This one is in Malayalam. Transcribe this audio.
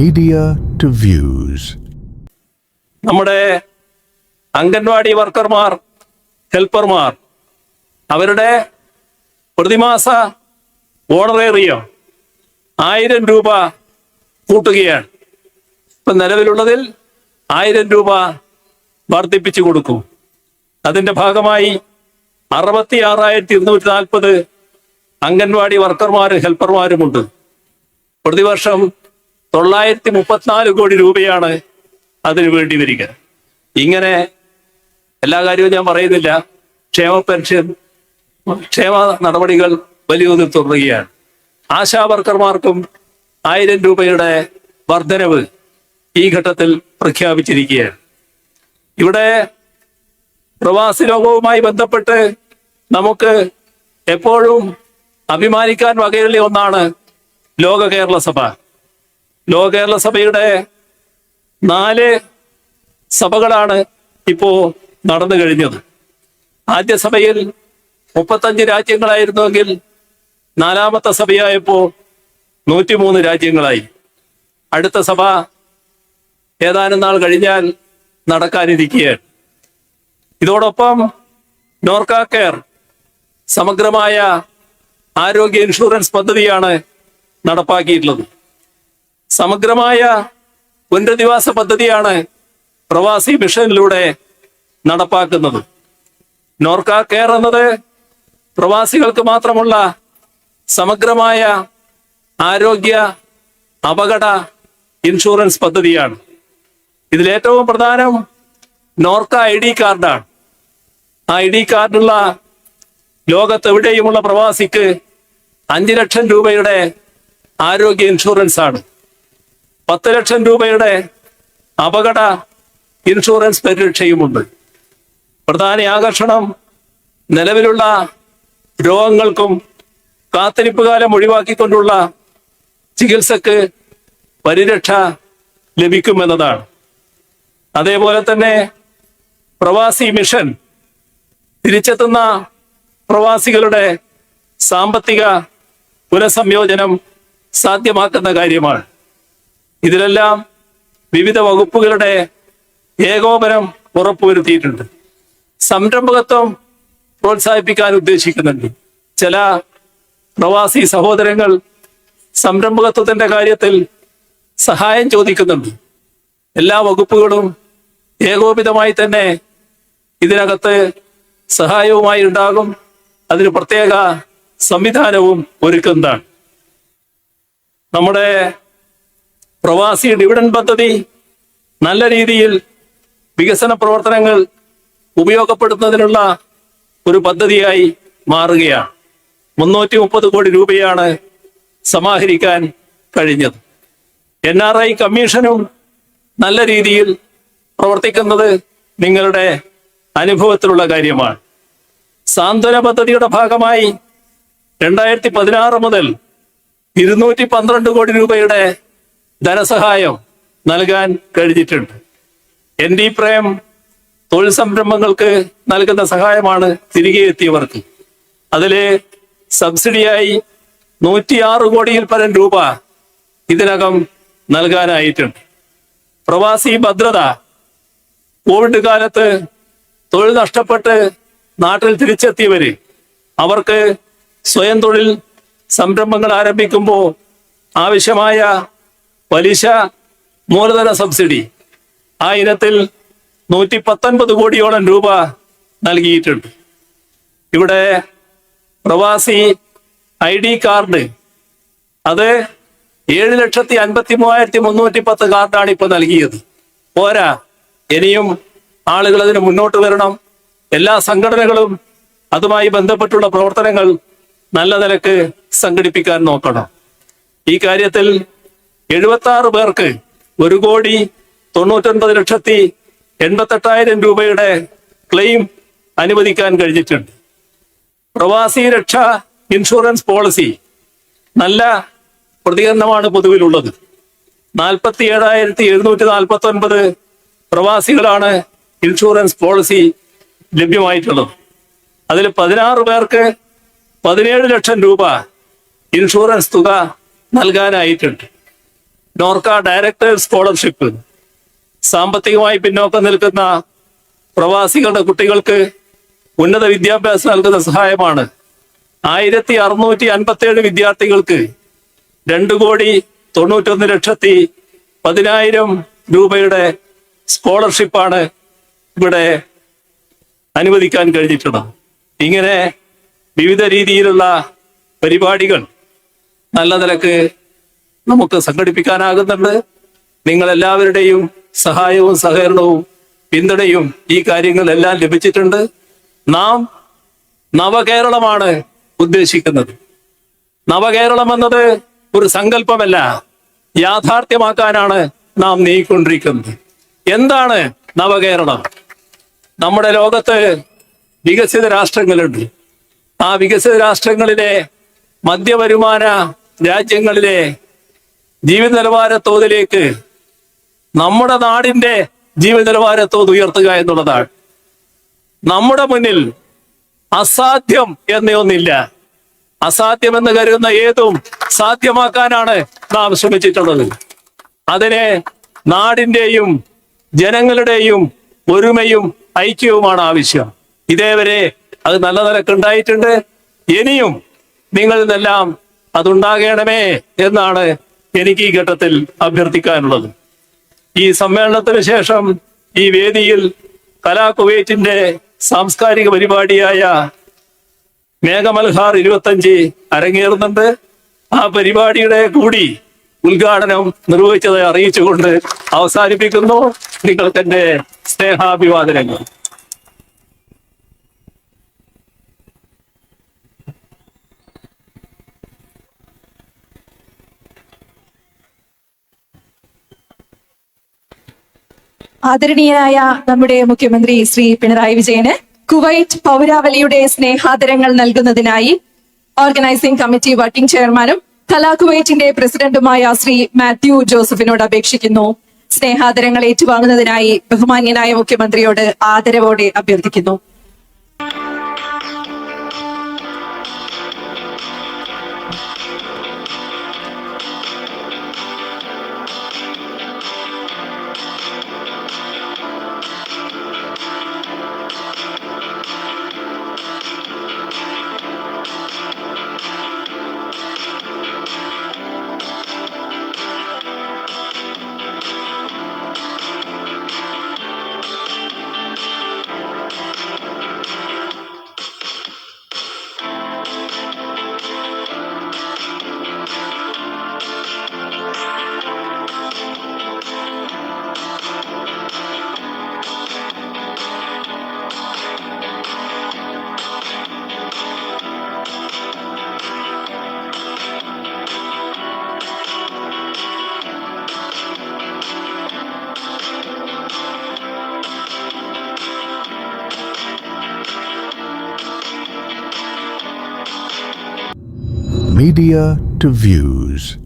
Media ടു വ്യൂസ് നമ്മുടെ അംഗൻവാടി വർക്കർമാർ ഹെൽപ്പർമാർ അവരുടെ പ്രതിമാസ ഓണറേറിയം ആയിരം രൂപ കൂട്ടുകയാണ്. ഇപ്പം നിലവിലുള്ളതിൽ ആയിരം രൂപ വർദ്ധിപ്പിച്ചു കൊടുക്കും. അതിന്റെ ഭാഗമായി അറുപത്തി ആറായിരത്തി ഇരുന്നൂറ്റി നാൽപ്പത് അംഗൻവാടി വർക്കർമാരും ഹെൽപ്പർമാരുമുണ്ട്. പ്രതിവർഷം തൊള്ളായിരത്തി മുപ്പത്തിനാല് കോടി രൂപയാണ് അതിന് വേണ്ടി വരിക. ഇങ്ങനെ എല്ലാ കാര്യവും ഞാൻ പറയുന്നില്ല. ക്ഷേമ പെൻഷൻ ക്ഷേമ നടപടികൾ വലിയ തോതിൽ തുടരുകയാണ്. ആശാ വർക്കർമാർക്കും ആയിരം രൂപയുടെ വർധനവ് ഈ ഘട്ടത്തിൽ പ്രഖ്യാപിച്ചിരിക്കുകയാണ്. ഇവിടെ പ്രവാസി ലോകവുമായി ബന്ധപ്പെട്ട് നമുക്ക് എപ്പോഴും അഭിമാനിക്കാൻ വകയുള്ള ഒന്നാണ് ലോക കേരള സഭ. ലോക കേരള സഭയുടെ നാല് സഭകളാണ് ഇപ്പോ നടന്നു കഴിഞ്ഞത്. ആദ്യ സഭയിൽ മുപ്പത്തഞ്ച് രാജ്യങ്ങളായിരുന്നുവെങ്കിൽ നാലാമത്തെ സഭയായപ്പോ നൂറ്റിമൂന്ന് രാജ്യങ്ങളായി. അടുത്ത സഭ ഏതാനും നാൾ കഴിഞ്ഞാൽ നടക്കാനിരിക്കുകയാണ്. ഇതോടൊപ്പം നോർക്ക കെയർ സമഗ്രമായ ആരോഗ്യ ഇൻഷുറൻസ് പദ്ധതിയാണ് നടപ്പാക്കിയിട്ടുള്ളത്. സമഗ്രമായ പുനരധിവാസ പദ്ധതിയാണ് പ്രവാസി മിഷനിലൂടെ നടപ്പാക്കുന്നത്. നോർക്ക കെയർ എന്നത് പ്രവാസികൾക്ക് മാത്രമുള്ള സമഗ്രമായ ആരോഗ്യ അപകട ഇൻഷുറൻസ് പദ്ധതിയാണ്. ഇതിലേറ്റവും പ്രധാനം നോർക്ക ഐ ഡി കാർഡാണ്. ആ ഐ ഡി കാർഡുള്ള ലോകത്തെവിടെയുമുള്ള പ്രവാസിക്ക് അഞ്ച് ലക്ഷം രൂപയുടെ ആരോഗ്യ ഇൻഷുറൻസ് ആണ് പത്ത് ലക്ഷം രൂപയുടെ അപകട ഇൻഷുറൻസ് പരിരക്ഷയുമുണ്ട്. പ്രധാന ആകർഷണം നിലവിലുള്ള രോഗങ്ങൾക്കും കാത്തിരിപ്പ് കാലം ഒഴിവാക്കിക്കൊണ്ടുള്ള ചികിത്സക്ക് പരിരക്ഷ ലഭിക്കുമെന്നതാണ്. അതേപോലെ തന്നെ പ്രവാസി മിഷൻ തിരിച്ചെത്തുന്ന പ്രവാസികളുടെ സാമ്പത്തിക പുനഃസംയോജനം സാധ്യമാക്കുന്ന കാര്യമാണ്. ഇതിലെല്ലാം വിവിധ വകുപ്പുകളുടെ ഏകോപനം ഉറപ്പുവരുത്തിയിട്ടുണ്ട്. സംരംഭകത്വം പ്രോത്സാഹിപ്പിക്കാൻ ഉദ്ദേശിക്കുന്നുണ്ട്. ചില പ്രവാസി സഹോദരങ്ങൾ സംരംഭകത്വത്തിന്റെ കാര്യത്തിൽ സഹായം ചോദിക്കുന്നുണ്ട്. എല്ലാ വകുപ്പുകളും ഏകോപിതമായി തന്നെ ഇതിനകത്ത് സഹായവുമായി ഉണ്ടാകും. അതിന് പ്രത്യേക സംവിധാനവും ഒരുക്കുന്നതാണ്. നമ്മുടെ പ്രവാസി ഡിവിഡൻ പദ്ധതി നല്ല രീതിയിൽ വികസന പ്രവർത്തനങ്ങൾ ഉപയോഗപ്പെടുത്തുന്നതിനുള്ള ഒരു പദ്ധതിയായി മാറുകയാണ്. മുന്നൂറ്റി മുപ്പത് കോടി രൂപയാണ് സമാഹരിക്കാൻ കഴിഞ്ഞത്. എൻ ആർ ഐ കമ്മീഷനും നല്ല രീതിയിൽ പ്രവർത്തിക്കുന്നത് നിങ്ങളുടെ അനുഭവത്തിലുള്ള കാര്യമാണ്. സാന്ത്വന പദ്ധതിയുടെ ഭാഗമായി രണ്ടായിരത്തി പതിനാറ് മുതൽ ഇരുന്നൂറ്റി പന്ത്രണ്ട് കോടി രൂപയുടെ ധനസഹായം നൽകാൻ കഴിഞ്ഞിട്ടുണ്ട്. എൻ ഡി പ്രേം തൊഴിൽ സംരംഭങ്ങൾക്ക് നൽകുന്ന സഹായമാണ് തിരികെ എത്തിയവർക്ക്. അതിലെ സബ്സിഡിയായി നൂറ്റിയാറ് കോടിയിൽ പരം രൂപ ഇതിനകം നൽകാനായിട്ടുണ്ട്. പ്രവാസി ഭദ്രത കോവിഡ് കാലത്ത് തൊഴിൽ നഷ്ടപ്പെട്ട് നാട്ടിൽ തിരിച്ചെത്തിയവര് അവർക്ക് സ്വയം തൊഴിൽ സംരംഭങ്ങൾ ആരംഭിക്കുമ്പോൾ ആവശ്യമായ പലിശ മൂലധന സബ്സിഡി. ആ ഇനത്തിൽ നൂറ്റി പത്തൊൻപത് കോടിയോളം രൂപ നൽകിയിട്ടുണ്ട്. ഇവിടെ പ്രവാസി ഐ ഡി കാർഡ് അത് ഏഴ് ലക്ഷത്തി അൻപത്തി മൂവായിരത്തി മുന്നൂറ്റി പത്ത് കാർഡാണ് ഇപ്പൊ നൽകിയത്. പോരാ ഇനിയും ആളുകൾ അതിന് മുന്നോട്ട് വരണം. എല്ലാ സംഘടനകളും അതുമായി ബന്ധപ്പെട്ടുള്ള പ്രവർത്തനങ്ങൾ നല്ല നിലയ്ക്ക് സംഘടിപ്പിക്കാൻ നോക്കണം. ഈ കാര്യത്തിൽ എഴുപത്തി ആറ് പേർക്ക് ഒരു കോടി തൊണ്ണൂറ്റൊൻപത് ലക്ഷത്തി എൺപത്തെട്ടായിരം രൂപയുടെ ക്ലെയിം അനുവദിക്കാൻ കഴിഞ്ഞിട്ടുണ്ട്. പ്രവാസി രക്ഷ ഇൻഷുറൻസ് പോളിസി നല്ല പ്രതികരണമാണ് പൊതുവിലുള്ളത്. നാൽപ്പത്തി ഏഴായിരത്തി എഴുന്നൂറ്റി നാൽപ്പത്തി ഒൻപത് പ്രവാസികളാണ് ഇൻഷുറൻസ് പോളിസി ലഭ്യമായിട്ടുള്ളത്. അതിൽ പതിനാറ് പേർക്ക് പതിനേഴ് ലക്ഷം രൂപ ഇൻഷുറൻസ് തുക നൽകാനായിട്ടുണ്ട്. നോർക്ക ഡയറക്ടേഴ്സ് സ്കോളർഷിപ്പ് സാമ്പത്തികമായി പിന്നോക്കം നിൽക്കുന്ന പ്രവാസികളുടെ കുട്ടികൾക്ക് ഉന്നത വിദ്യാഭ്യാസം നൽകുന്ന സഹായമാണ്. ആയിരത്തി അറുന്നൂറ്റി അൻപത്തി ഏഴ് വിദ്യാർത്ഥികൾക്ക് രണ്ട് കോടി തൊണ്ണൂറ്റൊന്ന് ലക്ഷത്തി പതിനായിരം രൂപയുടെ സ്കോളർഷിപ്പാണ് ഇവിടെ അനുവദിക്കാൻ കഴിഞ്ഞിട്ടുള്ളത്. ഇങ്ങനെ വിവിധ രീതിയിലുള്ള പരിപാടികൾ നല്ല നിലയ്ക്ക് നമുക്ക് സംഘടിപ്പിക്കാനാകുന്നുണ്ട്. നിങ്ങൾ എല്ലാവരുടെയും സഹായവും സഹകരണവും പിന്തുണയും ഈ കാര്യങ്ങളെല്ലാം ലഭിച്ചിട്ടുണ്ട്. നാം നവകേരളമാണ് ഉദ്ദേശിക്കുന്നത്. നവകേരളം എന്നത് ഒരു സങ്കല്പമല്ല യാഥാർത്ഥ്യമാക്കാനാണ് നാം നീങ്ങിക്കൊണ്ടിരിക്കുന്നത്. എന്താണ് നവകേരളം? നമ്മുടെ ലോകത്ത് വികസിത രാഷ്ട്രങ്ങളുണ്ട്. ആ വികസിത രാഷ്ട്രങ്ങളിലെ മധ്യവരുമാന രാജ്യങ്ങളിലെ ജീവിത നിലവാര തോതിലേക്ക് നമ്മുടെ നാടിന്റെ ജീവിത നിലവാര തോത് ഉയർത്തുക എന്നുള്ളതാണ്. നമ്മുടെ മുന്നിൽ അസാധ്യം എന്നൊന്നില്ല. അസാധ്യമെന്ന് കരുതുന്ന ഏതും സാധ്യമാക്കാനാണ് നാം ശ്രമിച്ചിട്ടുള്ളത്. അതിനെ നാടിന്റെയും ജനങ്ങളുടെയും ഒരുമയും ഐക്യവുമാണ് ആവശ്യം. ഇതേവരെ അത് നല്ല നിലക്കുണ്ടായിട്ടുണ്ട് ഇനിയും നിങ്ങളിൽ നിന്നെല്ലാം അതുണ്ടാകണമേ എന്നാണ് എനിക്ക് ഈ ഘട്ടത്തിൽ അഭ്യർത്ഥിക്കാനുള്ളത്. ഈ സമ്മേളനത്തിന് ശേഷം ഈ വേദിയിൽ കലാകുവൈറ്റിന്റെ സാംസ്കാരിക പരിപാടിയായ മേഘമൽഹാർ ഇരുപത്തഞ്ച് അരങ്ങേറുന്നുണ്ട്. ആ പരിപാടിയുടെ കൂടി ഉദ്ഘാടനം നിർവഹിച്ചതായി അറിയിച്ചുകൊണ്ട് അവസാനിപ്പിക്കുന്നു. നിങ്ങൾക്ക് എന്റെ സ്നേഹാഭിവാദനങ്ങൾ. ആദരണീയനായ നമ്മുടെ മുഖ്യമന്ത്രി ശ്രീ പിണറായി വിജയന് കുവൈറ്റ് പൗരാവലിയുടെ സ്നേഹാദരങ്ങൾ നൽകുന്നതിനായി ഓർഗനൈസിംഗ് കമ്മിറ്റി വർക്കിംഗ് ചെയർമാനും കലാ കുവൈറ്റിന്റെ പ്രസിഡന്റുമായ ശ്രീ മാത്യു ജോസഫിനോട് അപേക്ഷിക്കുന്നു. സ്നേഹാദരങ്ങൾ ഏറ്റുവാങ്ങുന്നതിനായി ബഹുമാന്യനായ മുഖ്യമന്ത്രിയോട് ആദരവോടെ അഭ്യർത്ഥിക്കുന്നു. Media to views.